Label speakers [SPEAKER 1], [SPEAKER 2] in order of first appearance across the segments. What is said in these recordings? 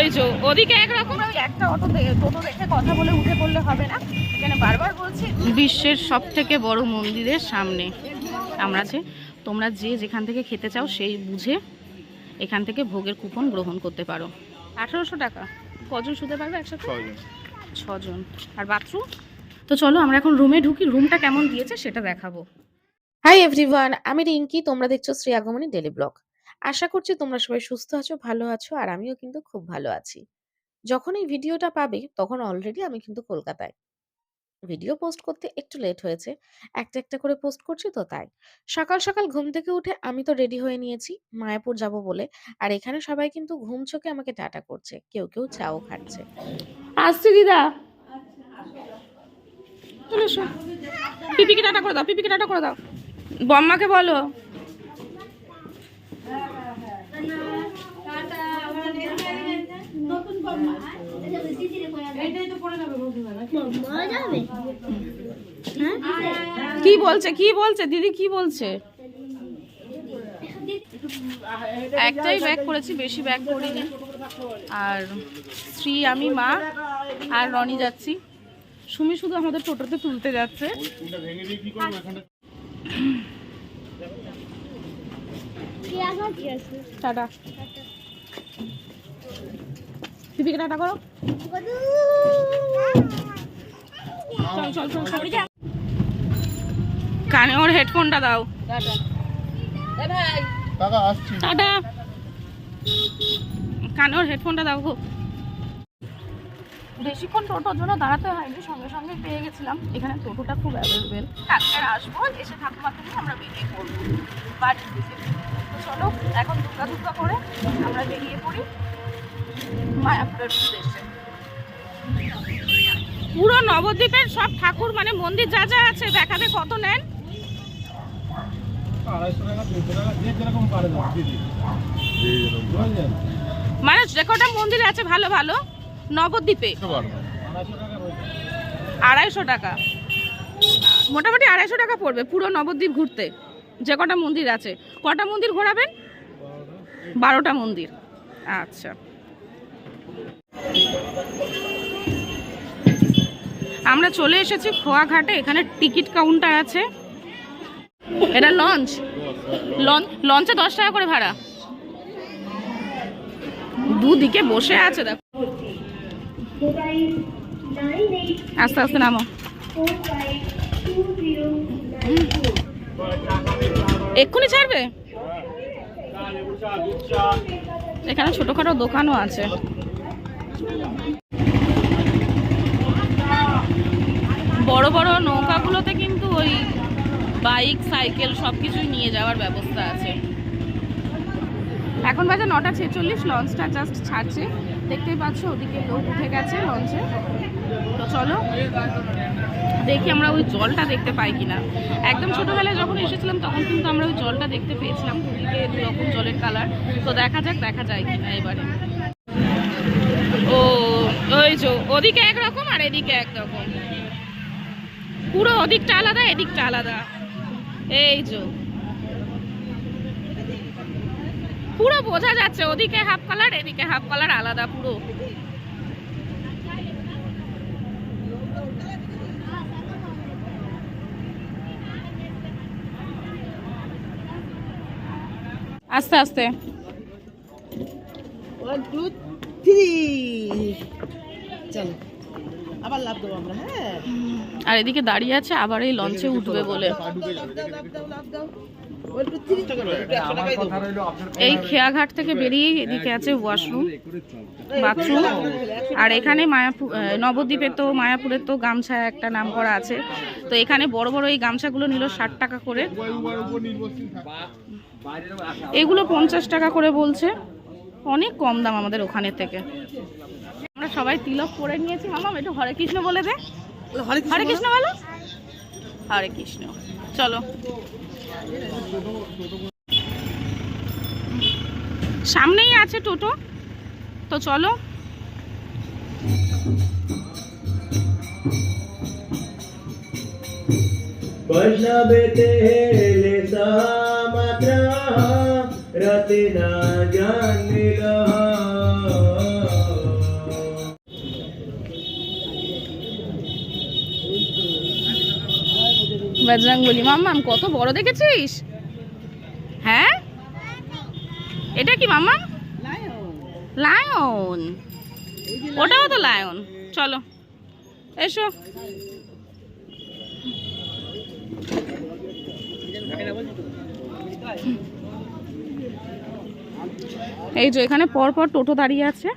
[SPEAKER 1] ওই ওদিকে একরকম একটা অটো দেখে টোটো দেখে কথা বলে উঠে পড়লে হবে না। এখানে বারবার বলছি বিশ্বের সব থেকে বড় মন্দিরের সামনে আমরা যে তোমরা যে যেখান থেকে খেতে চাও সেই বুঝে এখান থেকে ভোগের কুপন গ্রহণ করতে পারো। আঠারোশো টাকা। কজন শুতে পারবে একসাথে? ছজন। আর বাথরুম? তো চলো আমরা এখন রুমে ঢুকি। রুমটা কেমন দিয়েছে সেটা দেখাবো।
[SPEAKER 2] হাই এভরিওয়ান আমি রিঙ্কি তোমরা দেখছ শ্রী আগমনী ডেলি ব্লগ আশা করছি তোমরা সবাই সুস্থ আছো, ভালো আছো, আর আমিও কিন্তু খুব ভালো আছি। যখন এই ভিডিওটা পাবে, তখন অলরেডি আমি কিন্তু কলকাতায়। ভিডিও পোস্ট করতে একটু লেট হয়েছে, একটা একটা করে পোস্ট করছি তো তাই। সকাল সকাল ঘুম থেকে উঠে আমি তো রেডি হয়ে নিয়েছি, মায়াপুর যাব বলে। আর এখানে সবাই কিন্তু ঘুম চোখে আমাকে টাটা করছে, কেউ কেউ চাও খাচ্ছে।
[SPEAKER 1] আসছি দিদা। পিপিকে টাটা করে দাও, পিপিকে টাটা করে দাও। বম্মাকে বলো। কি বলছে? কি বলছে? দিদি কি বলছে? একটাই ব্যাগ করেছি, বেশি ব্যাগ করিনি। আর শ্রী আমি, মা আর রনি যাচ্ছি। সুমি শুধু আমাদের টোটোতে তুলতে যাচ্ছে। টাটা। দীপিকা টাটা করো। চল চল চল চল। কানে ওর হেডফোনটা দাও। টাটা। কানে ওর হেডফোনটা দাও। গো বেশিক্ষণ টোটোর জন্য দাঁড়াতে হয়নি সঙ্গে সঙ্গে পেয়ে গেছিলাম। এখানে টোটোটা খুব অ্যাভেলেবেল আর আসব এসে ঠাকুমাকে নিয়ে আমরা বেরিয়ে পড়ব। বাড়ির দিকে। তো চলো এখন দুর্গা দুর্গা করে আমরা বেরিয়ে পড়ি মায়াপুরের উদ্দেশ্যে। পুরো নবদ্বীপের সব ঠাকুর মানে মন্দির যা যা আছে দেখাতে কত নেন? মানে যে কটা মন্দির আছে ভালো ভালো? নবদ্বীপে?
[SPEAKER 3] আড়াইশো টাকা।
[SPEAKER 1] মোটামুটি আড়াইশো টাকা পড়বে পুরো নবদ্বীপ ঘুরতে। যে কটা মন্দির আছে। কটা মন্দির ঘোরাবেন? বারোটা মন্দির। আচ্ছা। আমরা চলে এসেছি খোয়াঘাটে। এখানে টিকিট কাউন্টার আছে। এটা লঞ্চ। লঞ্চে দশ টাকা করে ভাড়া। দুদিকে বসে আছে, দেখো। আস্তে আস্তে নামো। এক্ষুনি ছাড়বে? এখানে ছোটখাটো দোকানও আছে। বড় বড় নৌকাগুলোতে কিন্তু ওই বাইক, সাইকেল সব কিছুই নিয়ে যাওয়ার ব্যবস্থা আছে। এখন বাজে নটা ছেচল্লিশ, লঞ্চটা জাস্ট ছাড়ছে। দেখতেই পাচ্ছ, ওদিকে লোক উঠে গেছে লঞ্চে। তো চলো, দেখি আমরা ওই জলটা দেখতে পাই কিনা। একদম ছোটোবেলায় যখন এসেছিলাম, তখন কিন্তু আমরা ওই জলটা দেখতে পেয়েছিলাম দুদিকে দুরকম জলের কালার তো দেখা যাক, দেখা যায় কিনা এবারে। ও, ওই যে, ওদিকে একরকম আর এদিকে একরকম। পুরো ওদিকটা আলাদা, এদিকটা আলাদা। এই যে। পুরো বোঝা যাচ্ছে ওদিকে হাফ কালার এদিকে হাফ কালার আলাদা পুরো। আস্তে আস্তে।
[SPEAKER 4] ওয়ান টু থ্রি চলো আবার লাভ দেবো আমরা হ্যাঁ?
[SPEAKER 1] আর এদিকে দাঁড়িয়ে আছে আবার এই লঞ্চে উঠবে বলে।
[SPEAKER 4] লাভ দাও লাভ দাও।
[SPEAKER 1] এই খেয়াঘাট থেকে বেরিয়ে এদিকে আছে ওয়াশরুম বাথরুম আর এখানে মায়াপুর নবদ্বীপে তো মায়াপুরের তো গামছা একটা নাম করা আছে। তো এখানে বড় বড় এই গামছাগুলো নিল ষাট টাকা করে। এগুলো পঞ্চাশ টাকা করে বলছে। অনেক কম দাম আমাদের ওখানের থেকে। আমরা সবাই তিলক করে নিয়েছি। মামা একটু হরে কৃষ্ণ বলে দে।
[SPEAKER 4] হরে
[SPEAKER 1] কৃষ্ণ বলো। হরে কৃষ্ণ। চলো। সামনেই আছে টোটো তো চলো
[SPEAKER 5] वैष्णवेते लेसा मात्रा
[SPEAKER 1] বজরং বলি মাম্মাম কত বড় দেখেছিস? হ্যাঁ? এটা কি মাম্মাম লায়ন। ওটাও তো লায়ন। চলো, এসো। এই যে এখানে পর পর টোটো দাঁড়িয়ে আছে।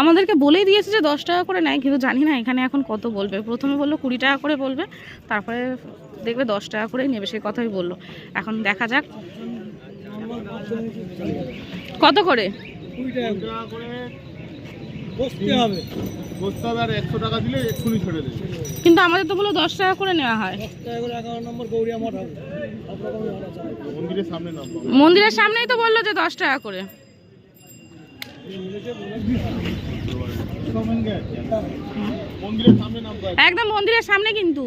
[SPEAKER 1] আমাদেরকে বলেই দিয়েছে যে দশ টাকা করে নেয় কিন্তু জানি না এখানে এখন কত বলবে। প্রথমে বলল কুড়ি টাকা করে বলবে তারপরে দেখবে দশ টাকা করেই নেবে সেই কথাই বলল। এখন দেখা যাক। কত করে? কিন্তু আমাদের তো বলল দশ টাকা করে নেওয়া হয়।
[SPEAKER 3] মন্দিরের সামনে নামবো।
[SPEAKER 1] মন্দিরের সামনেই তো বলল যে দশ টাকা করে। একদম মন্দিরের সামনে কিন্তু।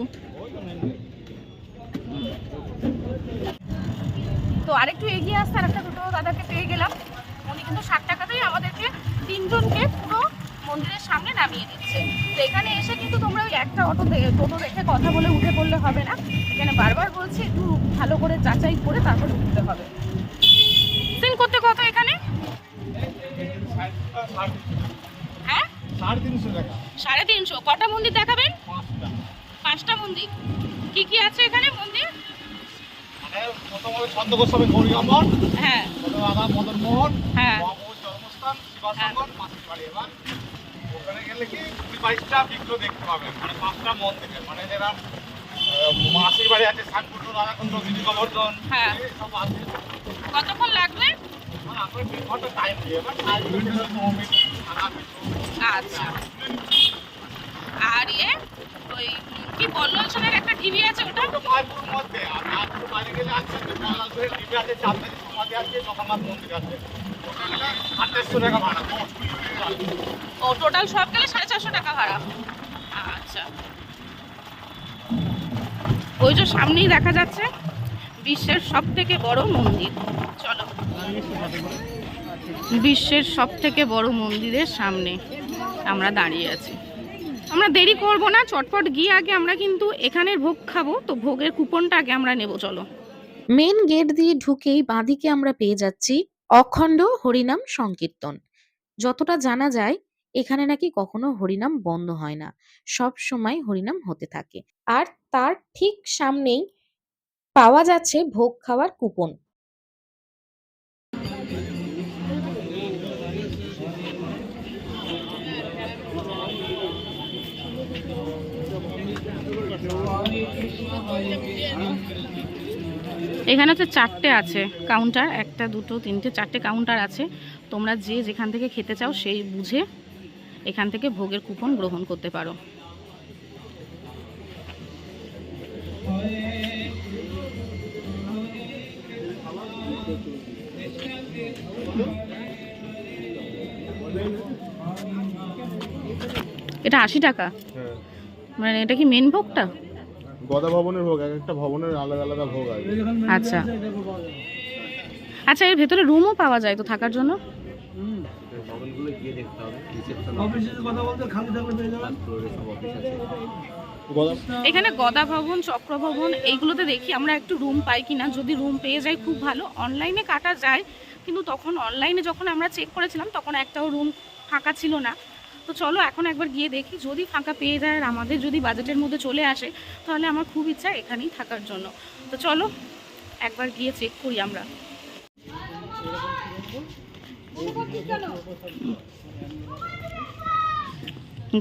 [SPEAKER 1] তো আরেকটু এগিয়ে আসতে আর একটা দুটো দাদাকে পেয়ে গেলাম। উনি কিন্তু ষাট টাকাতেই আমাদেরকে তিনজনকে পুরো মন্দিরের সামনে নামিয়ে দিচ্ছে। তো এখানে এসে কিন্তু তোমরা ওই একটা অটো টোটো দেখে কথা বলে উঠে পড়লে হবে না। এখানে বারবার বলছি, একটু ভালো করে যাচাই করে তারপরে উঠতে হবে। করতে কত এখানে? হ্যাঁ?
[SPEAKER 3] সাড়ে তিনশো
[SPEAKER 1] কটা মন্দির দেখাবেন?
[SPEAKER 3] পাঁচটা।
[SPEAKER 1] পাঁচটা মন্দির। কি কি আছে এখানে মন্দির?
[SPEAKER 3] মানে
[SPEAKER 1] হ্যাঁ। হ্যাঁ।
[SPEAKER 3] ওখানে গেলে কি কুড়ি বাইশটা বিগ্রহ দেখতে পাবেন মানে পাঁচটা মানে যেরকম আহ, মাসির বাড়ি আছে শানপুর রাধাকুণ্ড বিজু গোবর্ধন
[SPEAKER 1] হ্যাঁ।
[SPEAKER 3] সব আছে।
[SPEAKER 1] কতক্ষণ লাগবে? আচ্ছা। আর ইয়ে ওই কি বল্লভসনের একটা টিভি আছে ওটা? ও টোটাল সব গেলে সাড়ে চারশো টাকা ভাড়া। আচ্ছা। ওই যে সামনেই দেখা যাচ্ছে বিশ্বের সব থেকে বড় মন্দির। চলো। বিশ্বের সব থেকে বড় মন্দিরের সামনে আমরা দাঁড়িয়ে আছি। আমরা দেরি করব না, চটপট গিয়ে আগে আমরা কিন্তু এখানের ভোগ খাব, তো ভোগের কুপনটা আগে আমরা নেব, চলো।
[SPEAKER 2] মেন গেট দিয়ে ঢুকেই বাঁদিকে আমরা পেয়ে যাচ্ছি অখণ্ড হরিনাম সংকীর্তন। যতটা জানা যায়, এখানে নাকি কখনো হরিনাম বন্ধ হয় না, সব সময় হরিনাম হতে থাকে। আর তার ঠিক সামনেই পাওয়া যাচ্ছে ভোগ খাওয়ার কুপন।
[SPEAKER 1] এখানে হচ্ছে চারটে আছে কাউন্টার একটা দুটো তিনটে চারটে কাউন্টার আছে। তোমরা যে যেখান থেকে খেতে চাও সেই বুঝে এখান থেকে ভোগের কুপন গ্রহণ করতে পারো। এটা আশি টাকা?
[SPEAKER 3] হ্যাঁ।
[SPEAKER 1] মানে এটা কি মেন ভোগটা?
[SPEAKER 3] গদা ভবনের ভোগ, এক একটা ভবনের আলাদা আলাদা ভোগ আছে।
[SPEAKER 1] আচ্ছা। আচ্ছা এর ভেতরে রুমও পাওয়া যায় তো থাকার জন্য? এখানে গদা ভবন চক্র ভবন এইগুলোতে দেখি আমরা একটু রুম পাই কিনা। যদি রুম পেয়ে যাই খুব ভালো। অনলাইনে কাটা যায়, কিন্তু তখন অনলাইনে যখন আমরা চেক করেছিলাম, তখন একটাও রুম ফাঁকা ছিল না। তো চলো এখন একবার গিয়ে দেখি, যদি ফাঁকা পেয়ে যায় আর আমাদের যদি বাজেটের মধ্যে চলে আসে, তাহলে আমার খুব ইচ্ছা এখানেই থাকার জন্য। তো চলো একবার গিয়ে চেক করি আমরা।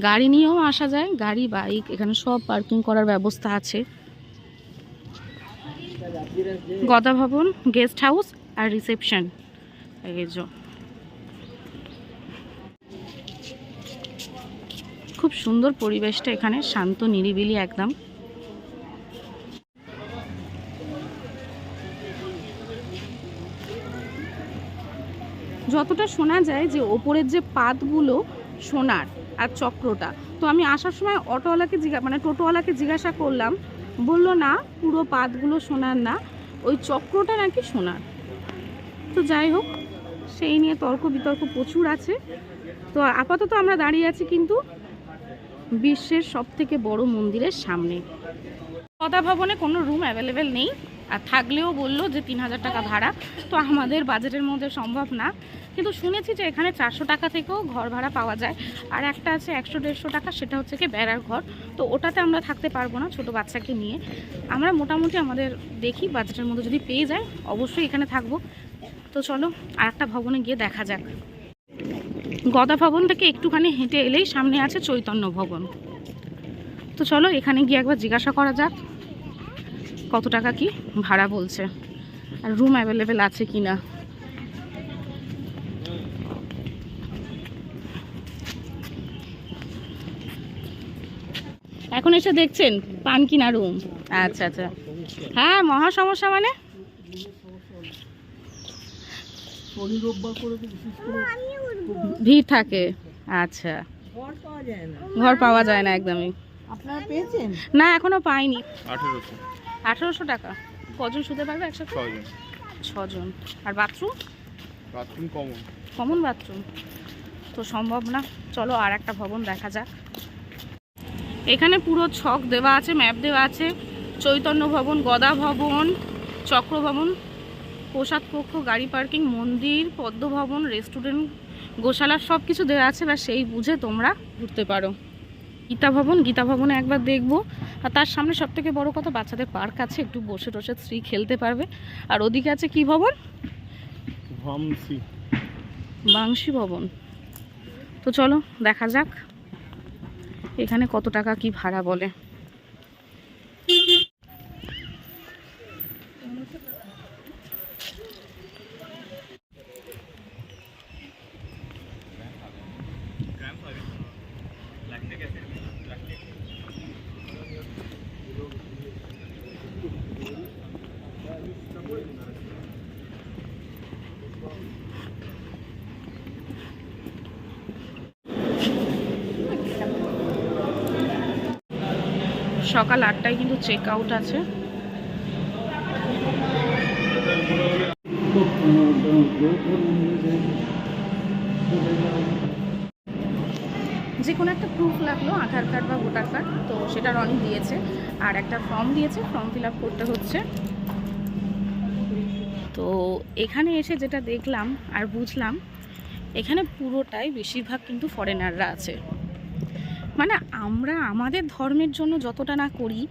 [SPEAKER 1] গাড়ি নিয়েও আসা যায়, গাড়ি, বাইক, এখানে সব পার্কিং করার ব্যবস্থা আছে। গদা ভবন, গেস্ট হাউস আর রিসেপশন। এই খুব সুন্দর পরিবেশটা এখানে, শান্ত, নিরিবিলি একদম। যতটা শোনা যায় যে ওপরের যে পাতগুলো সোনার আর চক্রটা, তো আমি আসার সময় অটোওয়ালাকে জিজ্ঞা মানে টোটোওয়ালাকে জিজ্ঞাসা করলাম, বলল, না, পুরো পাতগুলো সোনার না, ওই চক্রটা নাকি সোনার? তো যাই হোক, সেই নিয়ে তর্ক বিতর্ক প্রচুর আছে। তো আপাতত আমরা দাঁড়িয়ে আছি কিন্তু বিশ্বের সব থেকে বড় মন্দিরের সামনে। পদা ভবনে কোনো রুম অ্যাভেলেবেল নেই। আর থাকলেও বলল যে তিন হাজার টাকা ভাড়া। তো আমাদের বাজেটের মধ্যে সম্ভব না। কিন্তু শুনেছি যে এখানে চারশো টাকা থেকেও ঘর ভাড়া পাওয়া যায়। আর একটা আছে একশো দেড়শো টাকা, সেটা হচ্ছে কি বেড়ার ঘর। তো ওটাতে আমরা থাকতে পারব না ছোট বাচ্চাকে নিয়ে। আমরা মোটামুটি আমাদের দেখি বাজেটের মধ্যে যদি পেয়ে যায়, অবশ্যই এখানে থাকব। তো চলো আর একটা ভবনে গিয়ে দেখা যাক। গদা ভবন থেকে একটুখানি হেঁটে এলেই সামনে আছে চৈতন্য ভবন। তো চলো এখানে গিয়ে একবার জিজ্ঞাসা করা যাক কত টাকা কি ভাড়া বলছে আর রুম অ্যাভেলেবেল আছে কি না এখন এসে দেখছেন পান কিনা রুম আচ্ছা আচ্ছা। হ্যাঁ মহা সমস্যা মানে? ভিড় থাকে। আচ্ছা।
[SPEAKER 4] ঘর পাওয়া যায় না।
[SPEAKER 1] ঘর পাওয়া যায় না একদমই।
[SPEAKER 4] আপনারা পেয়েছেন?
[SPEAKER 1] না এখনও পাইনি।
[SPEAKER 6] আঠেরোশো।
[SPEAKER 1] আঠারোশো টাকা। কজন শুতে পারবে একসাথে?
[SPEAKER 6] ছজন
[SPEAKER 1] ছজন। আর bathroom?
[SPEAKER 6] Bathroom common.
[SPEAKER 1] Common bathroom? তো সম্ভব না। চলো আর একটা ভবন দেখা যাক। এখানে পুরো ছক দেওয়া আছে ম্যাপ দেওয়া আছে। চৈতন্য ভবন গদা ভবন চক্র ভবন। প্রসাদ কক্ষ গাড়ি পার্কিং মন্দির পদ্মভবন রেস্টুরেন্ট গোশালা সব কিছু দেওয়া আছে বা সেই বুঝে তোমরা ঘুরতে পারো। গীতা ভবন গীতা ভবনে একবার দেখব। আর তার সামনে সব থেকে বড়ো কথা বাচ্চাদের পার্ক আছে একটু বসে টসে স্ত্রী খেলতে পারবে। আর ওদিকে আছে কি ভবন? বাংশী ভবন। তো চলো দেখা যাক। এখানে কত টাকা কি ভাড়া বলে। সকাল আটটায় কিন্তু চেক আউট আছে। যে কোনো একটা প্রুফ লাগল, আধার কার্ড বা ভোটার কার্ড তো সেটা রনি দিয়েছে। আর একটা ফর্ম দিয়েছে ফর্ম ফিল করতে হচ্ছে। তো এখানে এসে যেটা দেখলাম আর বুঝলাম, এখানে পুরোটাই বেশিরভাগ কিন্তু ফরেনাররা আছে। মানে আমরা আমাদের ধর্মের জন্য যতটা না করি,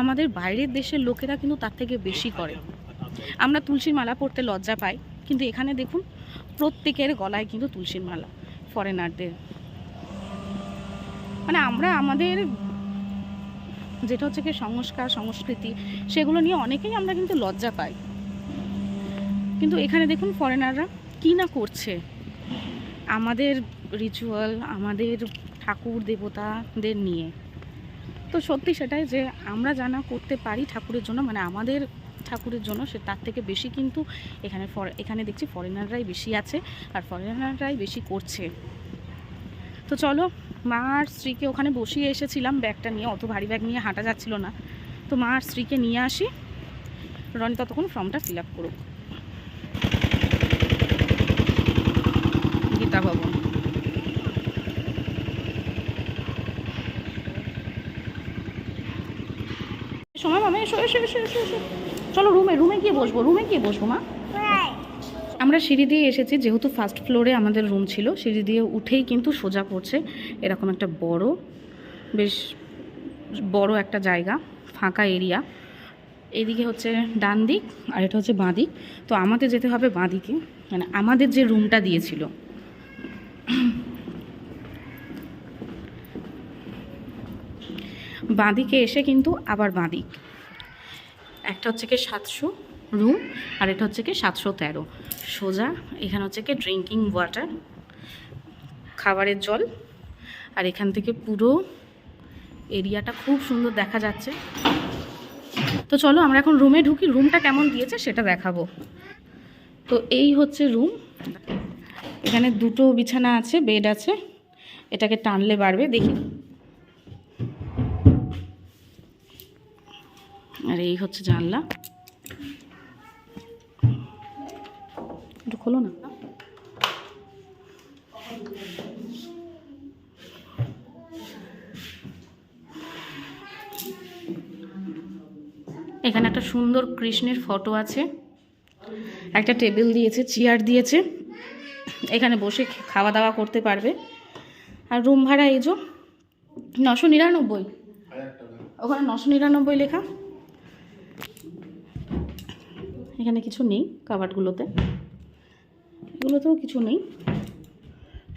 [SPEAKER 1] আমাদের বাইরের দেশের লোকেরা কিন্তু তার থেকে বেশি করে। আমরা তুলসীর মালা পরতে লজ্জা পাই, কিন্তু এখানে দেখুন, প্রত্যেকের গলায় কিন্তু তুলসীর মালা ফরেনারদের মানে আমরা আমাদের যেটা হচ্ছে কি, সংস্কার, সংস্কৃতি, সেগুলো নিয়ে অনেকেই আমরা কিন্তু লজ্জা পাই। কিন্তু এখানে দেখুন ফরেনাররা কী না করছে? আমাদের রিচুয়াল আমাদের ঠাকুর দেবতাদের নিয়ে। তো সত্যি সেটাই যে আমরা জানা করতে পারি ঠাকুরের জন্য মানে আমাদের ঠাকুরের জন্য, সে তার থেকে বেশি কিন্তু এখানে এখানে দেখছি ফরেনাররাই বেশি আছে, আর ফরেনাররাই বেশি করছে। তো চলো, মা আর স্ত্রীকে ওখানে বসিয়ে এসেছিলাম ব্যাগটা নিয়ে, অত ভারী ব্যাগ নিয়ে হাঁটা যাচ্ছিল না। তো মা আর স্ত্রীকে নিয়ে আসি। রনি ততক্ষণ ফর্মটা ফিল আপ করুক। গীতা ভবন সময় মামা এসো এসো এসো এসো চলো রুমে রুমে গিয়ে বসবো, রুমে গিয়ে বসবো, মা। আমরা সিঁড়ি দিয়ে এসেছি, যেহেতু ফার্স্ট ফ্লোরে আমাদের রুম ছিল, সিঁড়ি দিয়ে উঠেই কিন্তু সোজা পড়ছে, এরকম একটা বড়, বেশ বড় একটা জায়গা, ফাঁকা এরিয়া এদিকে হচ্ছে ডান দিক, আর এটা হচ্ছে বাঁ দিক। তো আমাদের যেতে হবে বাঁ দিকে মানে আমাদের যে রুমটা দিয়েছিল বাঁদিকে এসে কিন্তু আবার বাঁদিক একটা হচ্ছে কি সাতশো রুম আর এটা হচ্ছে কি সাতশো তেরো। সোজা, এখানে হচ্ছে কি ড্রিঙ্কিং ওয়াটার খাবারের জল, আর এখান থেকে পুরো এরিয়াটা খুব সুন্দর দেখা যাচ্ছে। তো চলো আমরা এখন রুমে ঢুকি। রুমটা কেমন দিয়েছে সেটা দেখাবো। তো এই হচ্ছে রুম এখানে দুটো বিছানা আছে বেড আছে। এটাকে টানলে বাড়বে, দেখি। আর এই হচ্ছে জানলা। একটু খোলো না। এখানে একটা সুন্দর কৃষ্ণের ফটো আছে। একটা টেবিল দিয়েছে, চেয়ার দিয়েছে। এখানে বসে খাওয়া দাওয়া করতে পারবে। আর রুম ভাড়া এই যে নশো নিরানব্বই। ওখানে নশো নিরানব্বই লেখা। এখানে কিছু নেই কাবাটগুলোতে এগুলোতেও কিছু নেই।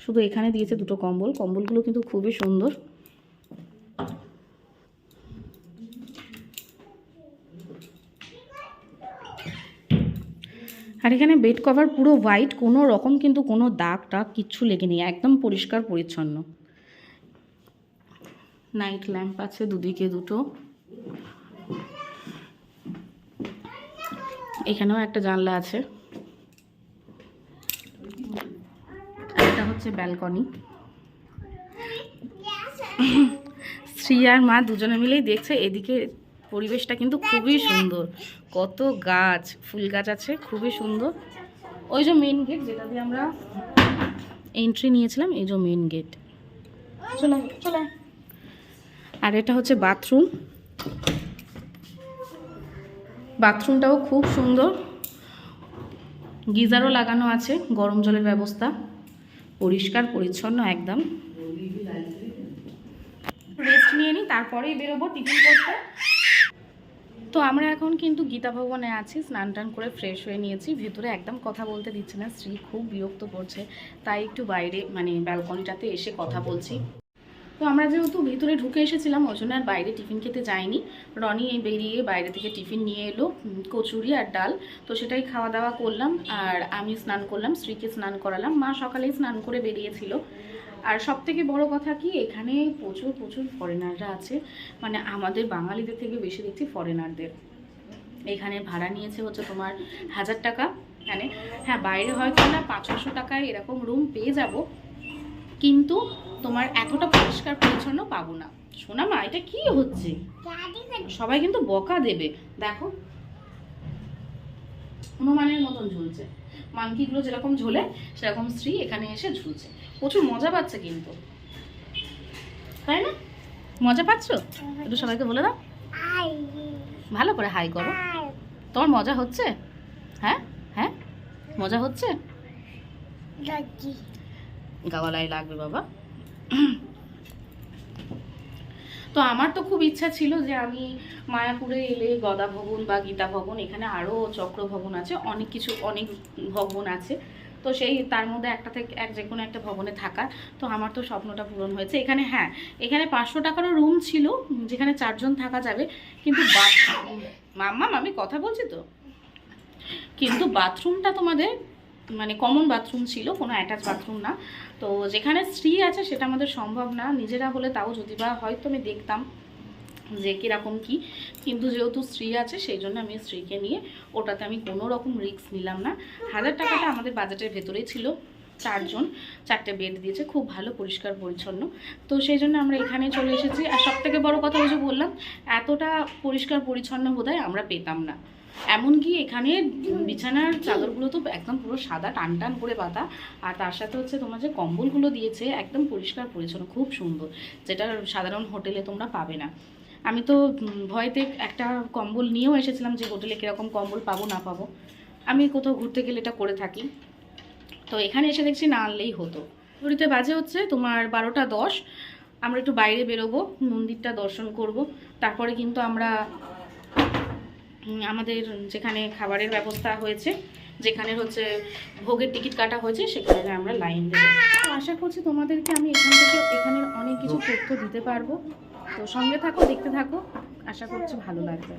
[SPEAKER 1] শুধু এখানে দিয়েছে দুটো কম্বল। কম্বলগুলো কিন্তু খুবই সুন্দর। আর এখানে বেড কভার পুরো হোয়াইট কোনো রকম কিন্তু কোনো দাগ টাগ কিচ্ছু লেগে নেই একদম পরিষ্কার পরিচ্ছন্ন। নাইট ল্যাম্প আছে দুদিকে দুটো। এখানেও একটা জানলা আছে। এটা হচ্ছে ব্যালকনি শ্রী আর মা দুজনে মিলেই দেখছে এদিকে পরিবেশটা কিন্তু খুবই সুন্দর। কত গাছ, ফুল গাছ আছে, খুবই সুন্দর। ওই যে মেন গেট যেটা দিয়ে আমরা এন্ট্রি নিয়েছিলাম, এই যে মেন গেট আর এটা হচ্ছে বাথরুম বাথরুমটাও খুব সুন্দর। গিজারও লাগানো আছে, গরম জলের ব্যবস্থা। পরিষ্কার, পরিচ্ছন্ন, একদম। রেস্ট নিয়ে নিই তারপরেই বেরোবো টিফিন করতে। তো আমরা এখন কিন্তু গীতা ভবনে আছি, স্নান টান করে ফ্রেশ হয়ে নিয়েছি। ভেতরে একদম কথা বলতে দিচ্ছে না, স্ত্রী খুব বিরক্ত করছে। তাই একটু বাইরে মানে ব্যালকনিটাতে এসে কথা বলছি। তো আমরা যেহেতু ভিতরে ঢুকে এসেছিলাম, ওই জন্য আর বাইরে টিফিন খেতে যাইনি। রনি বেরিয়ে বাইরে থেকে টিফিন নিয়ে এলো কচুরি আর ডাল। তো সেটাই খাওয়া দাওয়া করলাম আর আমি স্নান করলাম, স্ত্রীকে স্নান করালাম। মা সকালেই স্নান করে বেরিয়েছিল। আর সব থেকে বড় কথা কি, এখানে প্রচুর প্রচুর ফরেনাররা আছে। মানে আমাদের বাঙালিদের থেকে বেশি দেখছি ফরেনারদের এখানে ভাড়া নিয়েছে হচ্ছে তোমার হাজার টাকা। মানে হ্যাঁ বাইরে হয়তো না পাঁচ ছশো টাকায় এরকম রুম পেয়ে যাব। কিন্তু তোমার এতটা পরিষ্কার পরিচ্ছন্ন পাবো না। শোনা মা এটা কি হচ্ছে? সবাই কিন্তু বকা দেবে। দেখো। হনুমানের মতন ঝুলছে। মাংকিগুলো যেরকম ঝোলে সেরকম স্ত্রী এখানে এসে ঝুলছে। প্রচুর মজা পাচ্ছে কিন্তু। তাই না? মজা পাচ্ছ? একটু সবাইকে বলে দাও। ভালো করে হাই করো। তোমার মজা হচ্ছে? হ্যাঁ? হ্যাঁ? মজা হচ্ছে? গাওয়ালাই লাগবে বাবা। তো আমার তো খুব ইচ্ছা ছিল যে আমি মায়াপুরে এলে গদা ভবন বা গীতা ভবন, এখানে আরও চক্র ভবন আছে, অনেক কিছু, অনেক ভবন আছে। তো সেই তার মধ্যে একটা থেকে এক যে কোনো একটা ভবনে থাকার। তো আমার তো স্বপ্নটা পূরণ হয়েছে। এখানে হ্যাঁ এখানে পাঁচশো টাকারও রুম ছিল, যেখানে চারজন থাকা যাবে। কিন্তু বাথরুম মাম্মা আমি কথা বলছি তো? কিন্তু বাথরুমটা তোমাদের মানে কমন বাথরুম ছিল, কোনো অ্যাটাচ বাথরুম না। তো যেখানে স্ত্রী আছে সেটা আমাদের সম্ভব না। নিজেরা হলে তাও যদি বা হয়তো আমি দেখতাম যে কীরকম কি। কিন্তু যেহেতু স্ত্রী আছে, সেই জন্য আমি স্ত্রীকে নিয়ে ওটাতে আমি কোনো রকম রিস্ক নিলাম না। হাজার টাকাটা আমাদের বাজেটের ভেতরেই ছিল। চারজন, চারটে বেড দিয়েছে, খুব ভালো, পরিষ্কার, পরিচ্ছন্ন। তো সেই জন্য আমরা এখানে চলে এসেছি। আর সব থেকে বড়ো কথা যে বললাম, এতটা পরিষ্কার, পরিচ্ছন্ন বোধহয় আমরা পেতাম না। এমনকি এখানে বিছানার চাদরগুলো তো একদম পুরো সাদা টান টান করে পাতা। আর তার সাথে হচ্ছে তোমার যে কম্বলগুলো দিয়েছে, একদম পরিষ্কার পরিচ্ছন্ন, খুব সুন্দর, যেটা সাধারণ হোটেলে তোমরা পাবে না। আমি তো ভয়তে একটা কম্বল নিয়েও এসেছিলাম যে হোটেলে কীরকম কম্বল পাবো, না পাবো। আমি কোথাও ঘুরতে গেলে এটা করে থাকি। তো এখানে এসে দেখছি না আনলেই হতো। ঘড়িতে বাজে হচ্ছে তোমার বারোটা দশ। আমরা একটু বাইরে বেরোবো, মন্দিরটা দর্শন করব। তারপরে কিন্তু আমরা আমাদের যেখানে খাবারের ব্যবস্থা হয়েছে, যেখানে হচ্ছে ভোগের টিকিট কাটা হয়েছে, সেখানে আমরা লাইন দেবো। আশা করছি তোমাদেরকে আমি এখান থেকে এখানের অনেক কিছু তথ্য দিতে পারব। তো সঙ্গে থাকো, দেখতে থাকো। আশা করছি ভালো লাগবে।